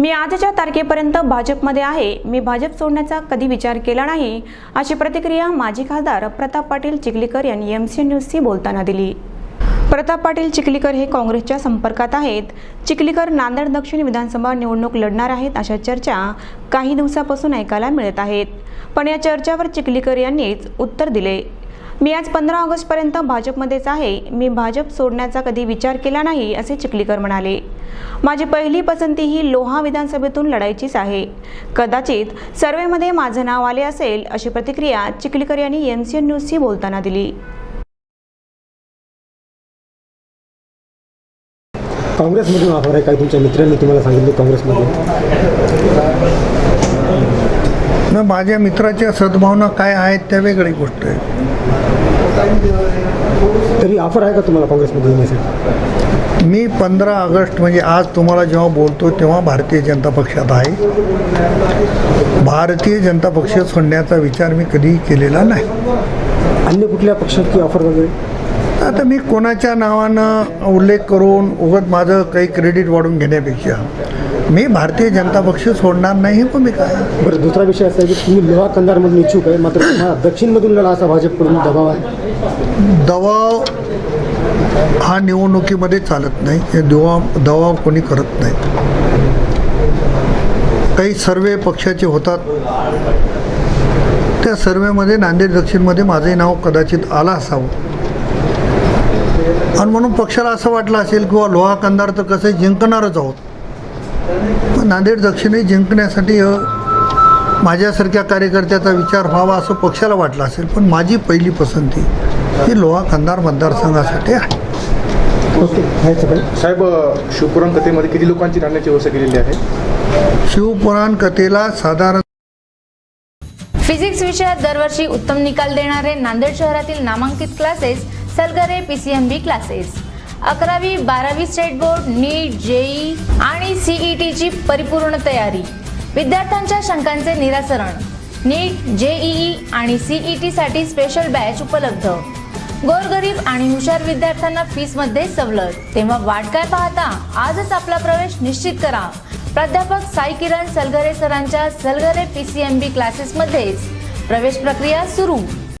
मी आजच्या तारखेपर्यंत भाजपमध्ये आहे. मी भाजप सोडण्याचा कधी विचार केला नाही अशी प्रतिक्रिया माजी खासदार प्रताप पाटील चिखलीकर यांनी एम सी न्यूजशी बोलताना दिली. प्रताप पाटील चिखलीकर हे काँग्रेसच्या संपर्कात आहेत. चिखलीकर नांदेड दक्षिण विधानसभा निवडणूक लढणार आहेत अशा चर्चा काही दिवसापासून ऐकायला मिळत आहेत. पण या चर्चावर चिखलीकर यांनीच उत्तर दिले. मी आज पंधरा ऑगस्टपर्यंत भाजपमध्येच आहे. मी भाजप सोडण्याचा कधी विचार केला नाही असे चिखलीकर म्हणाले. माझी पहिली पसंती ही लोहा विधानसभेतून लढायचीच आहे. कदाचित सर्वेमध्ये माझं नाव आले असेल अशी प्रतिक्रिया चिखलीकर यांनी एम सी एन न्यूजशी बोलताना दिली. काँग्रेसमधून ऑफर आहे काही तुमच्या मित्रांनी तुम्हाला सांगितले काँग्रेसमध्ये न माझ्या मित्राच्या सद्भावना काय आहेत त्या वेगळी गोष्ट आहे. तरी ऑफर आहे का तुम्हाला काँग्रेसमध्ये येण्यासाठी मी पंधरा ऑगस्ट म्हणजे आज तुम्हाला जेव्हा बोलतो तेव्हा भारतीय जनता पक्षात आहे. भारतीय जनता पक्ष सोडण्याचा विचार मी कधीही केलेला नाही. अन्य कुठल्या पक्षाची ऑफर वगैरे? आता मी कोणाच्या नावानं उल्लेख करून उगत माझं काही क्रेडिट वाढून घेण्यापेक्षा मी भारतीय जनता पक्ष सोडणार नाही ही भूमिका आहे बरं दुसरा विषय असा आहे की तुम्ही लोहा कंधारमधून इच्छुक आहे मात्र दक्षिणमधून लढा असा भाजपकडून दबाव आहे. दबाव हा निवडणुकीमध्ये चालत नाही. हे दबाव दबाव कोणी करत नाही. काही सर्वे पक्षाचे होतात. त्या सर्वेमध्ये नांदेड दक्षिणमध्ये माझंही नाव कदाचित आलं असावं. आणि म्हणून पक्षाला असं वाटलं असेल किंवा लोहा कंदार तर कसं जिंकणारच आहोत. पण नांदेड दक्षिणही जिंकण्यासाठी माझ्यासारख्या कार्यकर्त्याचा विचार व्हावा असं पक्षाला वाटलं असेल. पण माझी पहिली पसंती ही लोहा कंधार मतदारसंघासाठी आहे. साहेब शिवपुराण कथेमध्ये किती लोकांची राहण्याची व्यवस्था केलेली आहे? शिवपुराण कथेला साधारण फिजिक्स विषयात दरवर्षी उत्तम निकाल देणारे नांदेड शहरातील नामांकित क्लासेस सलगरे पीसीएमबी क्लासेस अकरावी बारावी स्टेट बोर्ड नीट जेई आणि सीईटीची परिपूर्ण तयारी. विद्यार्थ्यांच्या शंकांचे निराकरण नीट जेईई आणि सीईटी साठी स्पेशल बॅच उपलब्ध. गोरगरीब आणि हुशार विद्यार्थ्यांना फीसमध्ये सवलत. तेव्हा वाट काय पाहता? आजच आपला प्रवेश निश्चित करा. प्राध्यापक साई किरण सलगरे सरांच्या सलगरे पीसीएमबी क्लासेसमध्येच प्रवेश प्रक्रिया सुरू.